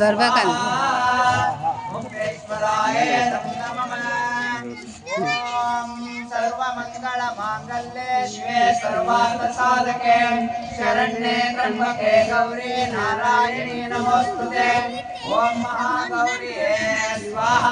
सर्वकं सर्वमङ्गलमाङ्गल्ये शिवे सर्वार्थसाधके शरण्ये त्र्यम्बके गौरी नारायणी नमोस्तुते ओम महागौरी स्वाहा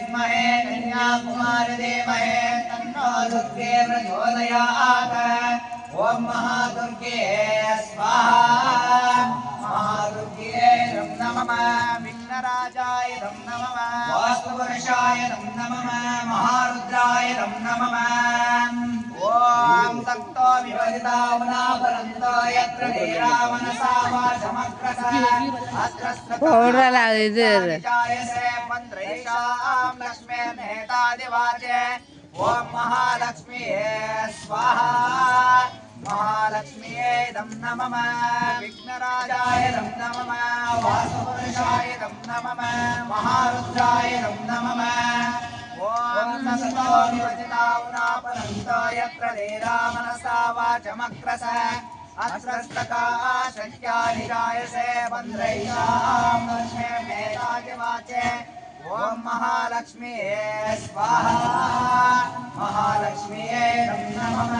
विद्महे कन्याकुमार देवहे तन्नो दुर्गे प्रचोदयात्। ॐ महादुर्गे स्वाहा। महादुर्गे तं नमः। विघ्नराजाय रम नमः। वास्तुपुरुषाय तं नमः। महारुद्राय तं नमः। ॐ तक्तो यत्र देरामनसा वा समग्रसा अत्र ఇది जायसे मन्त्रैषां लक्ष्मे नेतादिवाचे ॐ महालक्ष्मीये स्वाहा। महालक्ष्मीये दं नमः। विघ्नराजाय दं नमः। वासुपुरुषाय दं नमः। महारुद्राय दं नमः। यत्र धीरामनसा वाचमग्रस अत्रस्तका शक्यानि जायसे मन्त्रैषां लक्ष्मे मेधादिवाचे। ॐ महालक्ष्मीये स्वाहा। महालक्ष्मीये नमः।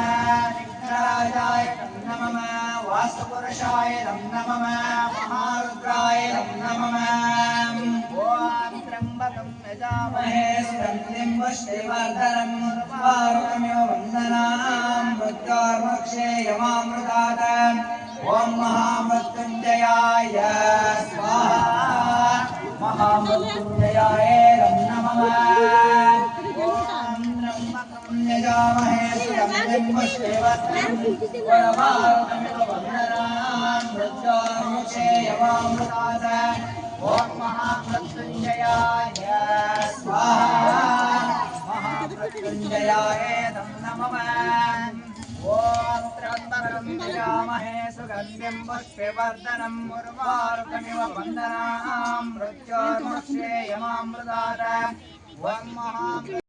विघ्नराजाय नमः। वास्तुपुरुषाय नमः। महारुद्राय नमः। ॐ त्र्यम्बकं यजामहे सुगन्धिं पुष्टिवर्धनं मुर्वारुकमिव वन्दनां। मृत्योर्मक्षे यमामृतात्। ॐ महामृत्युञ्जयाय। स्वाहा महामृत्युञ्जयाय नमः। ॐ त्र्यम्बकं यजामहे वन्दनां मृत्योर्मक्षे ॐ महामृत्युञ्जयाय स्वाहा महामृत्युञ्जयाय नमः గంధింబు శ్రీవర్ధనం ముర్వారుకమివ వందనాం మృత్యోర్ముశ్రేయమామృతార